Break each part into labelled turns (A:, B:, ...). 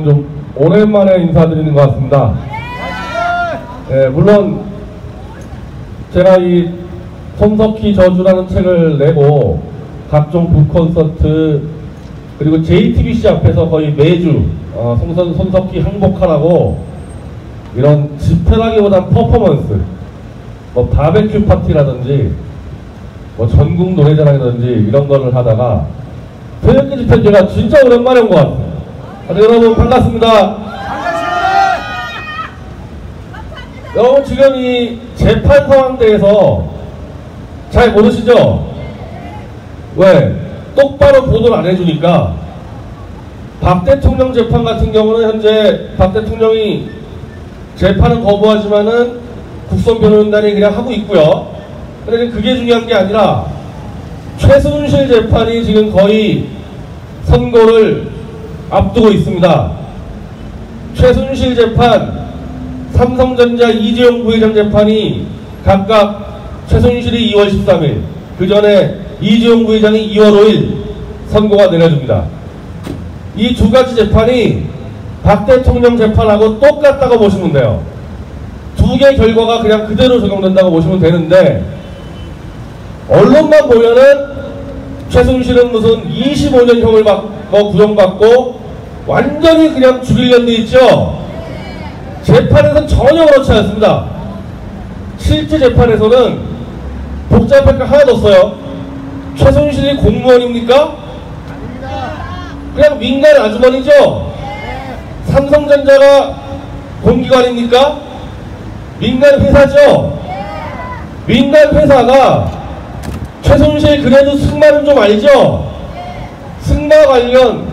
A: 보면 좀 오랜만에 인사드리는 것 같습니다. 예, 물론 제가 이 손석희 저주라는 책을 내고 각종 북 콘서트 그리고 JTBC 앞에서 거의 매주 어, 송선 손석희 항복하라고 이런 집회라기보단 퍼포먼스 뭐 바베큐 파티라든지 뭐 전국 노래자랑이라든지 이런 거를 하다가 새벽기 집회 제가 진짜 오랜만에 온 것 같아요. 다들 여러분 반갑습니다. 여러분 지금 이 재판 상황대에서 잘 모르시죠? 왜? 똑바로 보도를 안 해주니까 박 대통령 재판 같은 경우는 현재 박 대통령이 재판은 거부하지만은 국선 변호인단이 그냥 하고 있고요. 근데 그게 중요한 게 아니라 최순실 재판이 지금 거의 선고를 앞두고 있습니다. 최순실 재판, 삼성전자 이재용 부회장 재판이 각각 최순실이 2월 13일, 그 전에 이재용 부회장이 2월 5일 선고가 내려집니다. 이 두 가지 재판이 박 대통령 재판하고 똑같다고 보시면 돼요. 두 개 결과가 그냥 그대로 적용된다고 보시면 되는데 언론만 보면은 최순실은 무슨 25년형을 받, 뭐 구형받고 완전히 그냥 죽이려는 데 있죠. 재판에서는 전혀 그렇지 않습니다. 실제 재판에서는 복잡할 거 하나도 없어요. 최순실이 공무원입니까? 그냥 민간 아주머니죠. 삼성전자가 공기관입니까? 민간 회사죠. 민간 회사가 최순실 그래도 승마는 좀 알죠? 승마 관련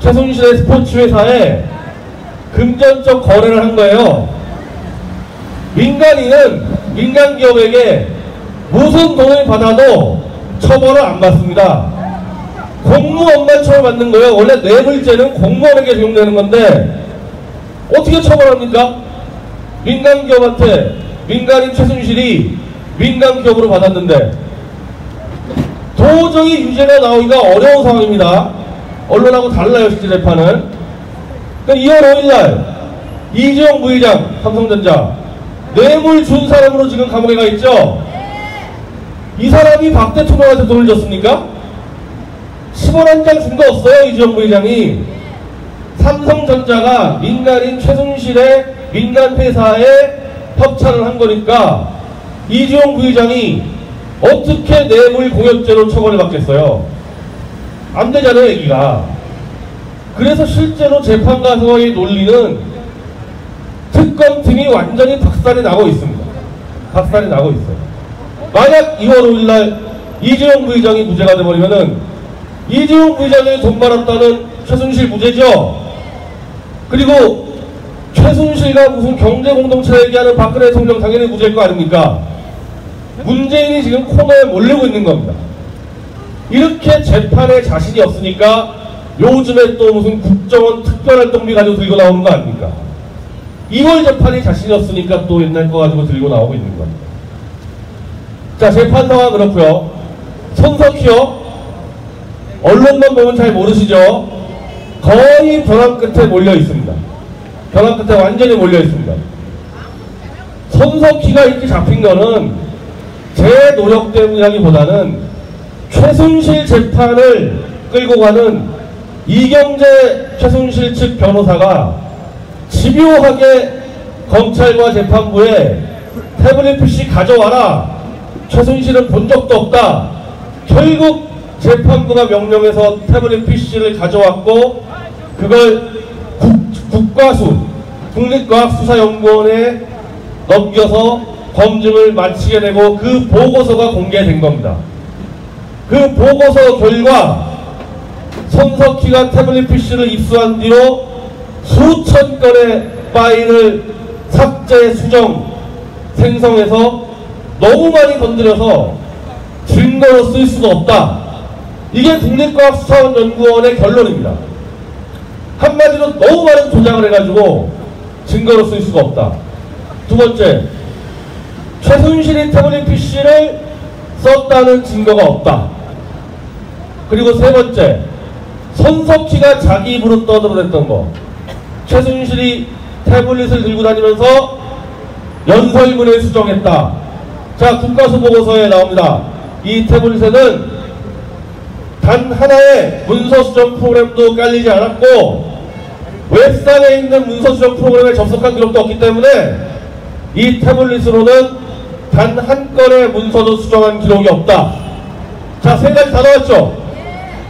A: 최순실의 스포츠 회사에 금전적 거래를 한 거예요. 민간인은 민간 기업에게 무슨 돈을 받아도 처벌을 안 받습니다. 공무원만 처벌받는 거예요. 원래 뇌물죄는 공무원에게 적용되는 건데 어떻게 처벌합니까? 민간 기업한테 민간인 최순실이 민간 기업으로 받았는데 도저히 유죄가 나오기가 어려운 상황입니다. 언론하고 달라요, 실제 재판은. 그러니까 2월 5일날 이재용 부회장 삼성전자 뇌물 준 사람으로 지금 감옥에 가 있죠. 이 사람이 박 대통령한테 돈을 줬습니까? 10원 한 장 준 거 없어요, 이재용 부회장이. 삼성전자가 민간인 최순실의 민간 회사에 협찬을 한 거니까 이재용 부회장이 어떻게 뇌물 공여죄로 처벌을 받겠어요? 안 되잖아요, 얘기가. 그래서 실제로 재판 가서의 논리는 특검팀이 완전히 박살이 나고 있습니다. 박살이 나고 있어요. 만약 2월 5일날 이재용 부회장이 무죄가 돼버리면은 이재용 부회장이 돈 벌었다는 최순실 무죄죠? 그리고 최순실과 무슨 경제공동체 얘기하는 박근혜 대통령 당연히 무죄일 거 아닙니까? 문재인이 지금 코너에 몰리고 있는 겁니다. 이렇게 재판에 자신이 없으니까 요즘에 또 무슨 국정원 특별활동비 가지고 들고 나오는 거 아닙니까? 2월 재판이 자신이 없으니까 또 옛날 거 가지고 들고 나오고 있는 겁니다. 자, 재판 상황 그렇고요. 손석희요. 언론만 보면 잘 모르시죠? 거의 벼랑 끝에 몰려 있습니다. 벼랑 끝에 완전히 몰려 있습니다. 손석희가 이렇게 잡힌 거는 제 노력 때문이라기보다는 최순실 재판을 끌고 가는 이경재 최순실 측 변호사가 집요하게 검찰과 재판부에 태블릿 PC 가져와라. 최순실은 본 적도 없다. 결국 재판부가 명령해서 태블릿 PC를 가져왔고 그걸 국, 국과수 국립과학수사연구원에 넘겨서 검증을 마치게 되고 그 보고서가 공개된 겁니다. 그 보고서 결과 손석희가 태블릿 PC를 입수한 뒤로 수천 건의 파일을 삭제, 수정, 생성해서 너무 많이 건드려서 증거로 쓸 수가 없다. 이게 국립과학수사연구원의 결론입니다. 한마디로 너무 많은 조작을 해가지고 증거로 쓸 수가 없다. 두 번째, 최순실이 태블릿 PC를 썼다는 증거가 없다. 그리고 세 번째, 손석희가 자기 입으로 떠들어댔던 거 최순실이 태블릿을 들고 다니면서 연설문에 수정했다. 자 국가수 보고서에 나옵니다. 이 태블릿에는 단 하나의 문서 수정 프로그램도 깔리지 않았고 웹상에 있는 문서 수정 프로그램에 접속한 기록도 없기 때문에 이 태블릿으로는 단 한 건의 문서도 수정한 기록이 없다. 자, 세 가지 다 나왔죠?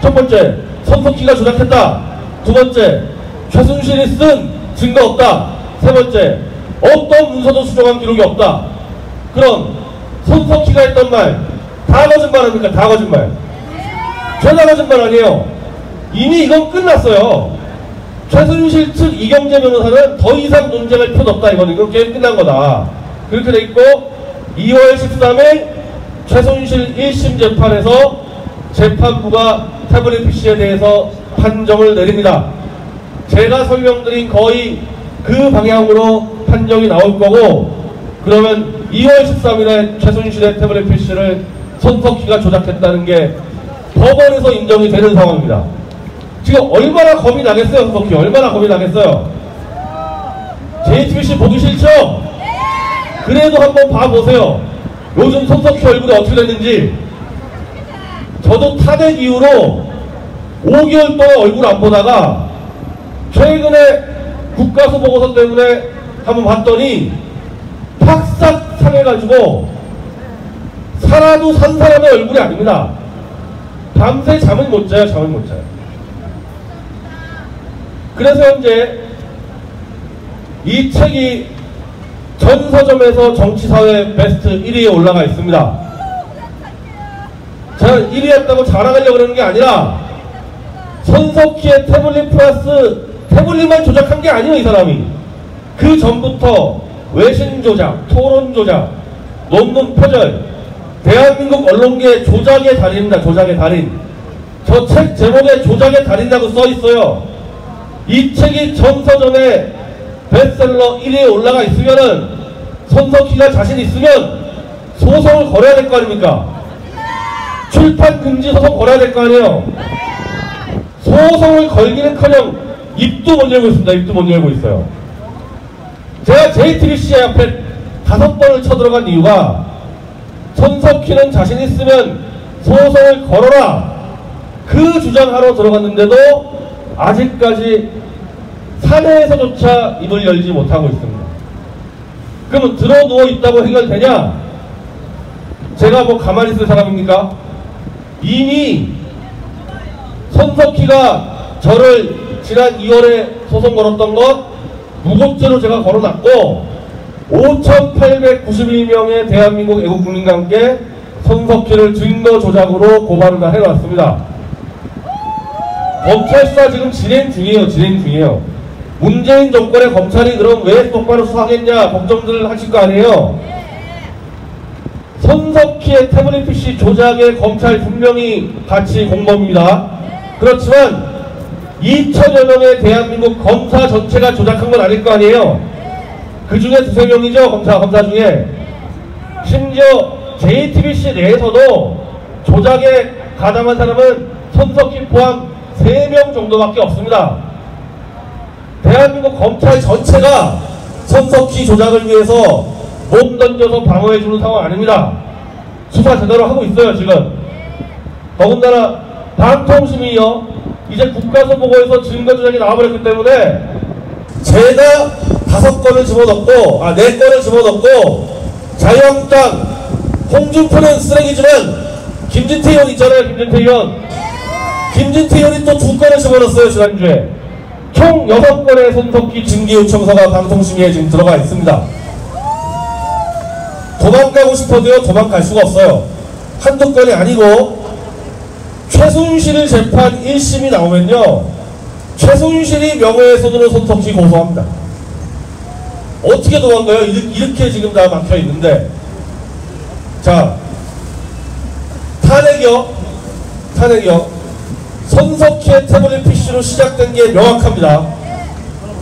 A: 첫 번째, 손석희가 조작했다. 두 번째, 최순실이 쓴 증거 없다. 세 번째, 어떤 문서도 수정한 기록이 없다. 그럼 손석희가 했던 말, 다 거짓말입니까? 다 거짓말. 전화 거짓말 아니에요. 이미 이건 끝났어요. 최순실 측 이경재 변호사는 더 이상 논쟁할 필요도 없다. 이거는 이건 게임 끝난 거다. 그렇게 돼 있고 2월 13일 최순실 1심 재판에서 재판부가 태블릿 PC에 대해서 판정을 내립니다. 제가 설명드린 거의 그 방향으로 판정이 나올 거고 그러면 2월 13일에 최순실의 태블릿 PC를 손석희가 조작했다는 게 법원에서 인정이 되는 상황입니다. 지금 얼마나 겁이 나겠어요, 손석희? 얼마나 겁이 나겠어요? JTBC 보기 싫죠? 그래도 한번 봐보세요. 요즘 손석희 얼굴이 어떻게 됐는지. 저도 탄핵 이후로 5개월 동안 얼굴 안 보다가 최근에 국가수 보고서 때문에 한번 봤더니 팍싹 상해가지고 살아도 산 사람의 얼굴이 아닙니다. 밤새 잠을 못 자요, 잠을 못 자요. 그래서 현재 이 책이 전 서점에서 정치사회 베스트 1위에 올라가 있습니다. 저는 1위 했다고 자랑하려고 그러는 게 아니라 손석희의 태블릿 플러스 태블릿만 조작한 게 아니에요, 이 사람이. 그 전부터 외신 조작, 토론 조작, 논문 표절, 대한민국 언론계 조작의 달인입니다. 조작의 달인. 저 책 제목에 조작의 달인이라고 써 있어요. 이 책이 전서점에 베스트셀러 1위에 올라가 있으면은 손석희가 자신 있으면 소송을 걸어야 될 거 아닙니까? 출판 금지 소송 걸어야 될 거 아니에요? 소송을 걸기는커녕 입도 못 열고 있습니다. 입도 못 열고 있어요. 제가 JTBC 앞에 다섯 번을 쳐들어간 이유가 손석희는 자신 있으면 소송을 걸어라 그 주장하러 들어갔는데도 아직까지 사내에서조차 입을 열지 못하고 있습니다. 그러면 들어 누워 있다고 해결되냐? 제가 뭐 가만히 있을 사람입니까? 이미 손석희가 저를 지난 2월에 소송 걸었던 것 무고죄로 제가 걸어놨고 5,891명의 대한민국 애국 국민과 함께 손석희를 증거 조작으로 고발을 다 해놨습니다. 검찰 수사 지금 진행 중이에요. 진행 중이에요. 문재인 정권의 검찰이 그럼 왜 똑바로 수사하겠냐 걱정들 하실 거 아니에요. 손석희의 태블릿 PC 조작에 검찰 분명히 같이 공범입니다. 그렇지만 2천여 명의 대한민국 검사 전체가 조작한 건 아닐 거 아니에요. 그 중에 두세 명이죠. 검사, 검사 중에. 심지어 JTBC 내에서도 조작에 가담한 사람은 손석희 포함 3명 정도밖에 없습니다. 대한민국 검찰 전체가 손석희 조작을 위해서 몸 던져서 방어해주는 상황 아닙니다. 수사 제대로 하고 있어요, 지금. 더군다나 방통심이요. 이제 국가서 보고에서 증거 조작이 나와버렸기 때문에 제가 다섯 건을 집어넣고, 아, 네 건을 집어넣고, 자유한국당, 홍준표는 쓰레기지만, 김진태 의원 있잖아요, 김진태 의원. 김진태 의원이 또 두 건을 집어넣었어요, 지난주에. 총 여섯 건의 손석희 징계 요청서가 방통심의에 지금 들어가 있습니다. 도망가고 싶어도요, 도망갈 수가 없어요. 한두 건이 아니고, 최순실 재판 1심이 나오면요, 최순실이 명예훼손으로 손석희 고소합니다. 어떻게 도망가요? 이렇게 지금 다 막혀 있는데. 자, 탄핵이요. 탄핵이요. 손석희의 태블릿 PC로 시작된 게 명확합니다.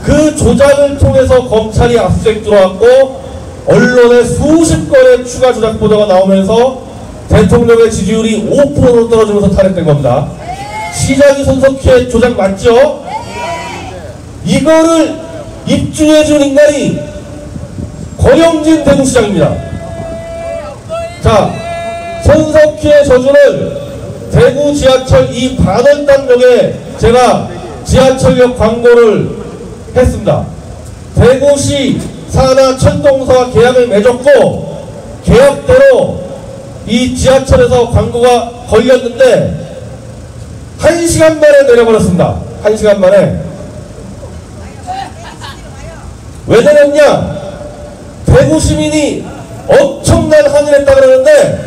A: 그 조작을 통해서 검찰이 압수수색 들어왔고 언론에 수십 건의 추가 조작 보도가 나오면서 대통령의 지지율이 5%로 떨어지면서 탄핵된 겁니다. 시장이 손석희의 조작 맞죠? 이거를 입증해준 인간이 권영진 대구시장입니다. 자, 손석희의 저주를 대구 지하철 이 반월당역에 제가 지하철역 광고를 했습니다. 대구시 산하 철동사와 계약을 맺었고 계약대로 이 지하철에서 광고가 걸렸는데 한 시간 만에 내려버렸습니다. 한 시간 만에. 왜 내렸냐? 대구 시민이 엄청난 항의를 했다 그러는데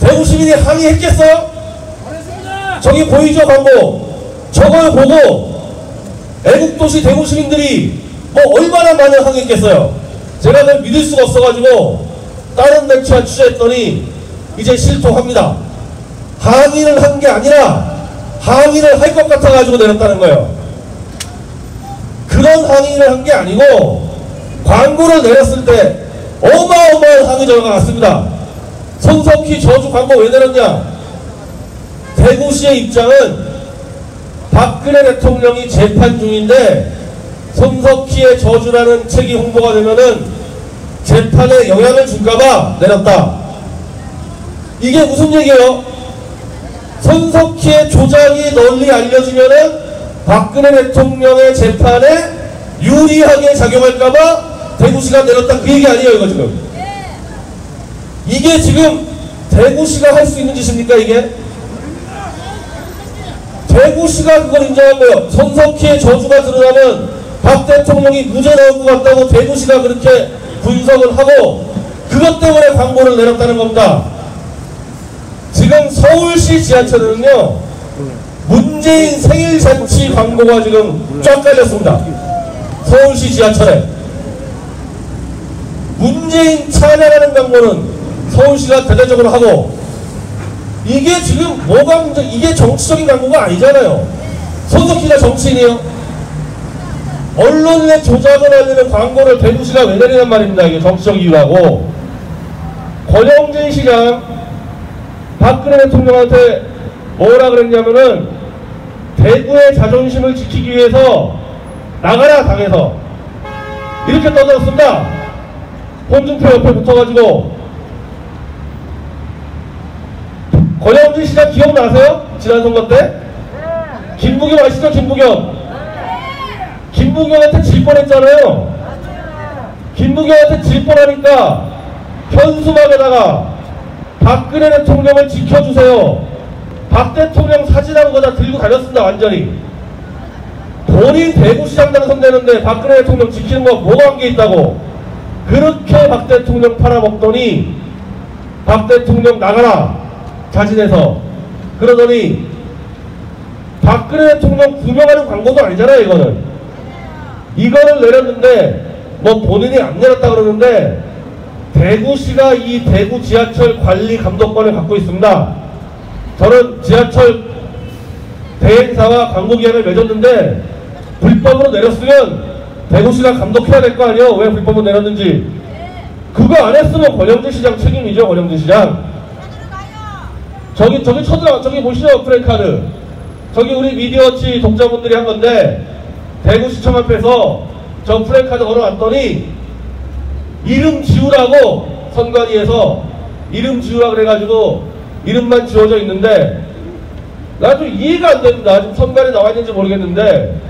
A: 대구 시민이 항의했겠어요? 저기 보이죠 광고 저걸 보고 애국도시 대구 시민들이 뭐 얼마나 많은 항의했겠어요 제가 그걸 믿을 수가 없어가지고 다른 매체와 취재했더니 이제 실토합니다 항의를 한 게 아니라 항의를 할 것 같아가지고 내렸다는 거예요 그런 항의를 한 게 아니고 광고를 내렸을 때 어마어마한 항의 전화가 왔습니다. 손석희 저주 광고 왜 내렸냐? 대구시의 입장은 박근혜 대통령이 재판 중인데 손석희의 저주라는 책이 홍보가 되면은 재판에 영향을 줄까봐 내렸다. 이게 무슨 얘기예요? 손석희의 조작이 널리 알려지면은 박근혜 대통령의 재판에 유리하게 작용할까봐 대구시가 내렸다 그 얘기 아니에요 이거 지금 이게 지금 대구시가 할 수 있는 짓입니까 이게 대구시가 그걸 인정한 거예요 손석희의 저주가 드러나면 박 대통령이 무죄 나올 것 같다고 대구시가 그렇게 분석을 하고 그것 때문에 광고를 내렸다는 겁니다. 지금 서울시 지하철에는요 문재인 생일 잔치 광고가 지금 쫙 깔렸습니다. 서울시 지하철에. 문재인 찬양하는 광고는 서울시가 대대적으로 하고 이게 지금 뭐가 문제 이게 정치적인 광고가 아니잖아요. 손석희가 정치인이에요 언론에 조작을 하려는 광고를 대구시가 왜 내리란 말입니다 이게 정치적 이유라고 권영진 시장 박근혜 대통령한테 뭐라 그랬냐면은 대구의 자존심을 지키기 위해서 나가라 당에서 이렇게 떠들었습니다 홍준표 옆에 붙어가지고 권영진 시장 기억나세요? 지난 선거 때? 김부겸 아시죠? 김부겸 김부겸한테 질 뻔했잖아요. 김부겸한테 질 뻔하니까 현수막에다가 박근혜 대통령을 지켜주세요. 박 대통령 사진하고 거다 들고 다녔습니다 완전히. 본인 대구시장 당선되는데 박근혜 대통령 지키는 거 뭐가 한게 있다고? 그렇게 박 대통령 팔아먹더니 박 대통령 나가라 자진해서. 그러더니 박근혜 대통령 구명하는 광고도 아니잖아요 이거는 이거를 내렸는데 뭐 본인이 안 내렸다 그러는데 대구시가 이 대구 지하철 관리 감독권을 갖고 있습니다 저는 지하철 대행사와 광고 계약을 맺었는데 불법으로 내렸으면 대구시가 감독해야 될 거 아니에요? 왜 불법으로 내렸는지. 그거 안 했으면 권영진 시장 책임이죠, 권영진 시장. 저기, 저기 쳐들어, 저기 보시죠, 프레카드. 저기 우리 미디어치 독자분들이 한 건데, 대구시청 앞에서 저 프레카드 걸어놨더니, 이름 지우라고 선관위에서 이름 지우라 그래가지고 이름만 지워져 있는데, 나 좀 이해가 안 됩니다. 지금 선관위 나와 있는지 모르겠는데,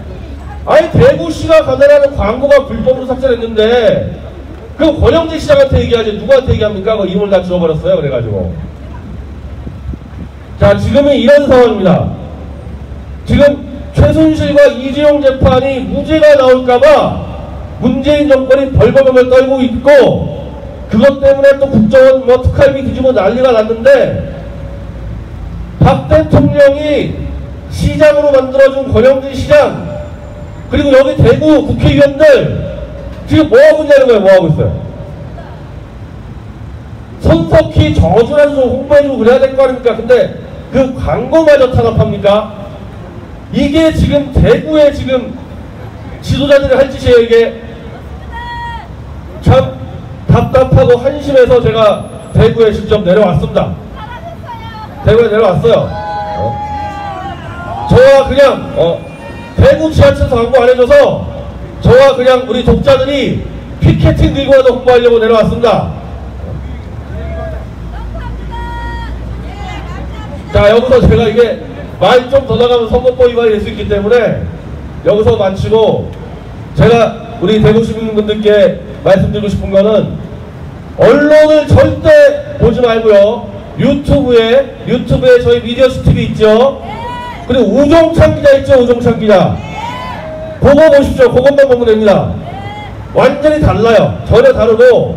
A: 아니 대구시가 가느라는 광고가 불법으로 삭제됐는데 그 권영진 시장한테 얘기하지 누구한테 얘기합니까? 그 이름을 다 지워버렸어요 그래가지고 자 지금은 이런 상황입니다 지금 최순실과 이재용 재판이 무죄가 나올까봐 문재인 정권이 벌벌벌 떨고 있고 그것 때문에 또 국정원 뭐 특활비 뒤집어 난리가 났는데 박 대통령이 시장으로 만들어준 권영진 시장 그리고 여기 대구 국회의원들 지금 뭐하고 있냐는 거예요. 뭐하고 있어요. 손석희 저주라도 좀 홍보해주고 그래야 될 거 아닙니까? 근데 그 광고마저 탄압합니까? 이게 지금 대구에 지금 지도자들이 할 짓이에요, 이게. 참 답답하고 한심해서 제가 대구에 직접 내려왔습니다. 대구에 내려왔어요. 어? 저와 그냥 어, 대구 지하철에서 광고 안 해줘서 저와 그냥 우리 독자들이 피켓팅 들고라도 홍보하려고 내려왔습니다. 자 여기서 제가 이게 말 좀 더 나가면 선거법 위반이 될 수 있기 때문에 여기서 마치고 제가 우리 대구 시민분들께 말씀드리고 싶은 거는 언론을 절대 보지 말고요. 유튜브에 유튜브에 저희 미디어 스티비 있죠? 그리고 우종찬 기자 있죠? 우종찬 기자. 그거 보십시오. 그것만 보면 됩니다. 완전히 달라요. 전혀 다르고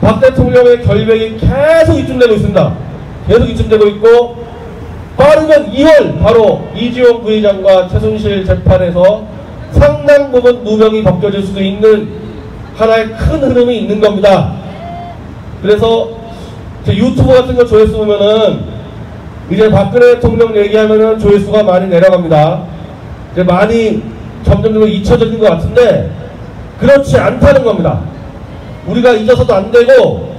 A: 박 대통령의 결백이 계속 입증되고 있습니다. 계속 입증되고 있고 빠르면 2월 바로 이지용 부회장과 최순실 재판에서 상당 부분 누명이 벗겨질 수도 있는 하나의 큰 흐름이 있는 겁니다. 그래서 유튜브 같은 거 조회수 보면은 이제 박근혜 대통령 얘기하면은 조회수가 많이 내려갑니다. 이제 많이 점점 잊혀지는 것 같은데 그렇지 않다는 겁니다. 우리가 잊어서도 안 되고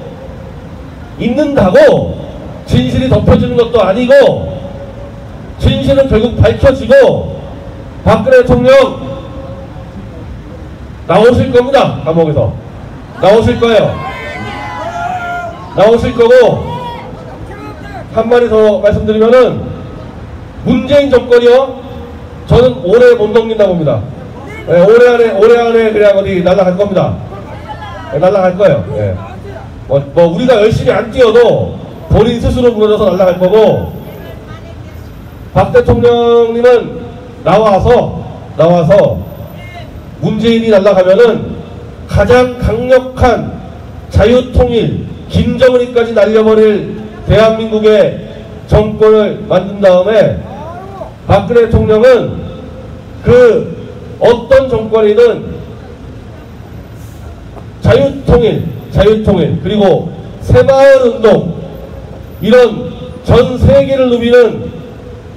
A: 잊는다고 진실이 덮여지는 것도 아니고 진실은 결국 밝혀지고 박근혜 대통령 나오실 겁니다. 감옥에서. 나오실 거예요. 나오실 거고 한마디 더 말씀드리면은 문재인 정권이요. 저는 올해 못 넘긴다 봅니다. 네, 올해 안에 올해 안에 그냥 어디 날아갈 겁니다. 네, 날아갈 거예요. 네. 뭐, 뭐 우리가 열심히 안 뛰어도 본인 스스로 무너져서 날아갈 거고 박 대통령님은 나와서 나와서 문재인이 날아가면은 가장 강력한 자유통일 김정은이까지 날려버릴 대한민국의 정권을 만든 다음에 박근혜 대통령은 그 어떤 정권이든 자유통일, 자유통일 그리고 새마을운동 이런 전 세계를 누비는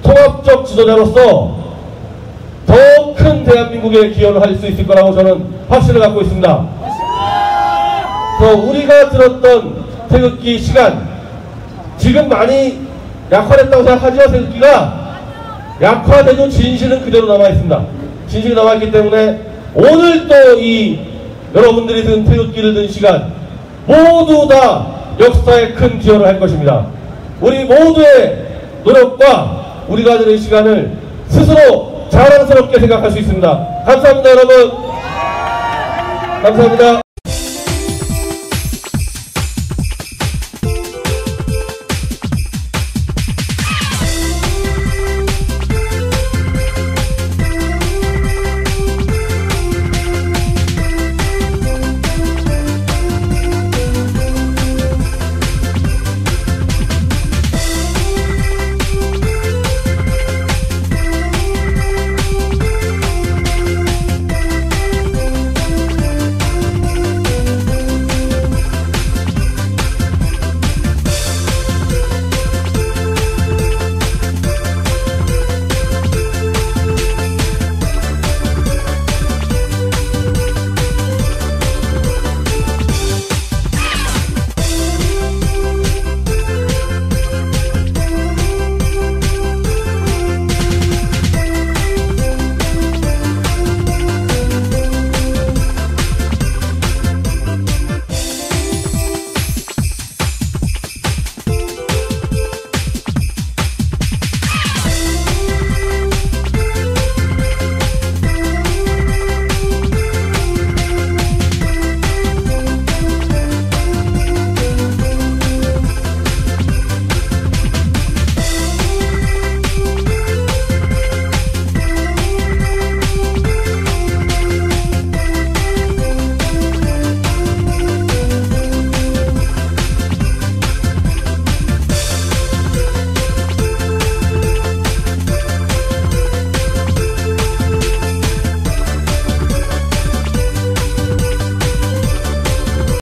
A: 통합적 지도자로서 더 큰 대한민국에 기여를 할 수 있을 거라고 저는 확신을 갖고 있습니다. 또 우리가 들었던 태극기 시간 지금 많이 약화됐다고 생각하지만 태극기가 약화돼도 진실은 그대로 남아있습니다. 진실이 남아있기 때문에 오늘 또 이 여러분들이 든 태극기를 든 시간 모두 다 역사에 큰 기여를 할 것입니다. 우리 모두의 노력과 우리가 드는 시간을 스스로 자랑스럽게 생각할 수 있습니다. 감사합니다, 여러분. 감사합니다.